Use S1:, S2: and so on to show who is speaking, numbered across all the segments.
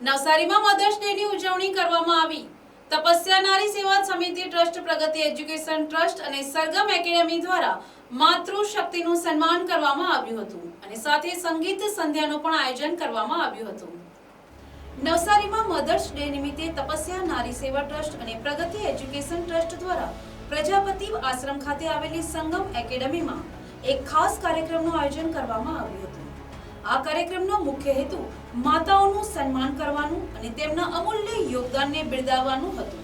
S1: નવસારીમાં મધર્સ ડેની ઉજવણી કરવામાં આવી. તપસ્યા નારી સેવા સમિતિ ટ્રસ્ટ, પ્રગતિ એજ્યુકેશન ટ્રસ્ટ અને સરગમ એકેડેમી દ્વારા માતૃશક્તિનું સન્માન કરવામાં આવ્યું હતું અને સાથે સંગીત સંધ્યાનું પણ આયોજન કરવામાં આવ્યું હતું. નવસારીમાં મધર્સ ડે નિમિત્તે તપસ્યા નારી સેવા ટ્રસ્ટ અને પ્રગતિ એજ્યુકેશન ટ્રસ્ટ દ્વારા પ્રજાપતિ આશ્રમ ખાતે આવેલી સંગમ એકેડેમીમાં એક ખાસ કાર્યક્રમનું આયોજન કરવામાં આવ્યું હતું. આ કાર્યક્રમનો મુખ્ય હેતુ માતાઓનું સન્માન કરવાનું અને તેમના અમૂલ્ય યોગદાનને બિરદાવવાનું હતું.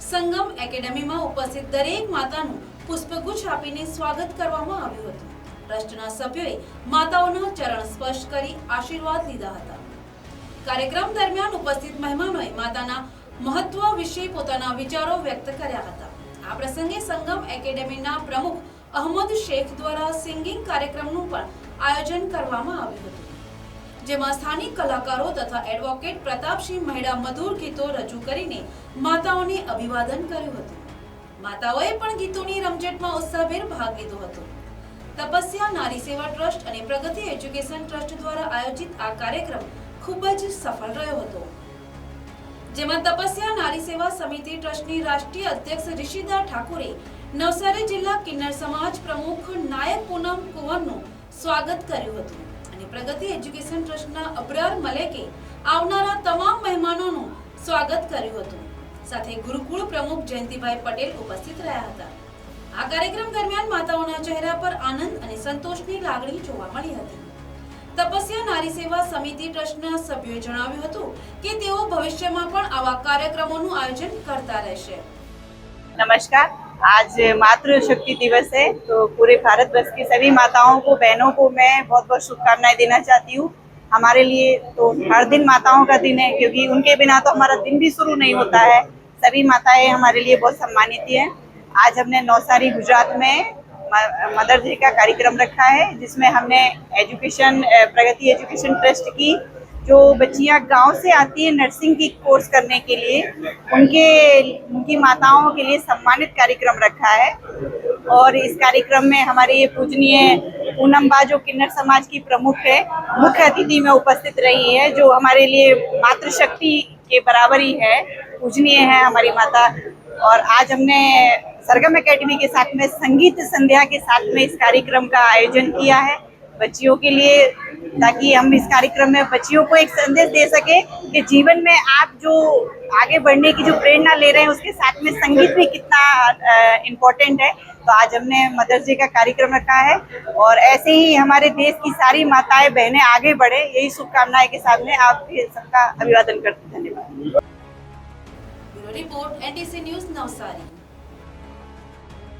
S1: સંગમ એકેડેમીમાં ઉપસ્થિત દરેક માતાનું પુષ્પગુચ્છ આપીને સ્વાગત કરવામાં આવ્યું હતું. ટ્રસ્ટના સભ્યોએ માતાઓના ચરણ સ્પર્શ કરી આશીર્વાદ લીધા હતા. કાર્યક્રમ દરમિયાન ઉપસ્થિત મહેમાનોએ માતાના મહત્વ વિશે પોતાના વિચારો વ્યક્ત કર્યા હતા. આ પ્રસંગે સંગમ એકેડેમીના પ્રમુખ અહમદ શેખ દ્વારા સિંગિંગ કાર્યક્રમનું પણ આયોજન કરવામાં આવ્યું હતું. જેમાં સ્થાનિક કલાકારો તથા એડવોકેટ પ્રતાપસિંહ મહેડા મધુર ગીતો રજૂ કરીને માતાઓને અભિવાદન કર્યું હતું. માતાઓએ પણ ગીતોની રમઝટમાં ઉત્સાહભેર ભાગ લીધો હતો. તપસ્યા, નારી સેવા ટ્રસ્ટ અને પ્રગતિ એજ્યુકેશન ટ્રસ્ટ દ્વારા આયોજિત આ કાર્યક્રમ ખૂબ જ સફળ રહ્યો હતો. જેમાં તપસ્યા, નારી સેવા સમિતિ ટ્રસ્ટની રાષ્ટ્રીય અધ્યક્ષ ઋષિદા ઠાકુરે નવસારી જિલ્લા કિન્નર સમાજ પ્રમુખ નાયક પૂનમ કુંવરનું સ્વાગત કર્યું હતું. અને પ્રગતિ એજ્યુકેશન ટ્રસ્ટના અબ્રાર મલેકે આવનારા તમામ મહેમાનોનું સ્વાગત કર્યું હતું. સાથે ગુરુકુળ પ્રમુખ જયંતિભાઈ પટેલ ઉપસ્થિત રહ્યા હતા. આ કાર્યક્રમ દરમિયાન માતાઓના ચહેરા પર આનંદ અને સંતોષની લાગણી જોવા મળી હતી. તપસ્યા નારી સેવા સમિતિ ટ્રસ્ટના સભ્યોએ જણાવ્યું હતું કે તેઓ ભવિષ્યમાં પણ આવા કાર્યક્રમોનું આયોજન કરતા રહેશે.
S2: નમસ્કાર. आज मातृशक्ति दिवस है तो पूरे भारत वर्ष की सभी माताओं को, बहनों को मैं बहुत बहुत शुभकामनाएँ देना चाहती हूँ। हमारे लिए तो हर दिन माताओं का दिन है, क्योंकि उनके बिना तो हमारा दिन भी शुरू नहीं होता है। सभी माताएँ हमारे लिए बहुत सम्मानित हैं। आज हमने नौसारी गुजरात में मदर डे का कार्यक्रम रखा है, जिसमें हमने एजुकेशन प्रगति एजुकेशन ट्रस्ट की जो बच्चियाँ गाँव से आती है नर्सिंग की कोर्स करने के लिए, उनके, उनकी माताओं के लिए सम्मानित कार्यक्रम रखा है। और इस कार्यक्रम में हमारे ये पूजनीय पूनम बा जो किन्नर समाज की प्रमुख है, मुख्य अतिथि में उपस्थित रही है, जो हमारे लिए मातृशक्ति के बराबर ही है, पूजनीय है हमारी माता। और आज हमने सरगम एकेडमी के साथ में संगीत संध्या के साथ में इस कार्यक्रम का आयोजन किया है। बच्चियों के लिए, ताकि हम इस कार्यक्रम में बच्चियों को एक संदेश दे सके कि जीवन में आप जो आगे बढ़ने की जो प्रेरणा ले रहे हैं, उसके साथ में संगीत भी कितना इम्पोर्टेंट है। तो आज हमने मदर्स डे का कार्यक्रम रखा है और ऐसे ही हमारे देश की सारी माताएँ, बहनें आगे बढ़े। यही शुभकामनाएँ के सामने आप सबका अभिवादन करते धन्यवाद।
S1: Report NDC news Navsari.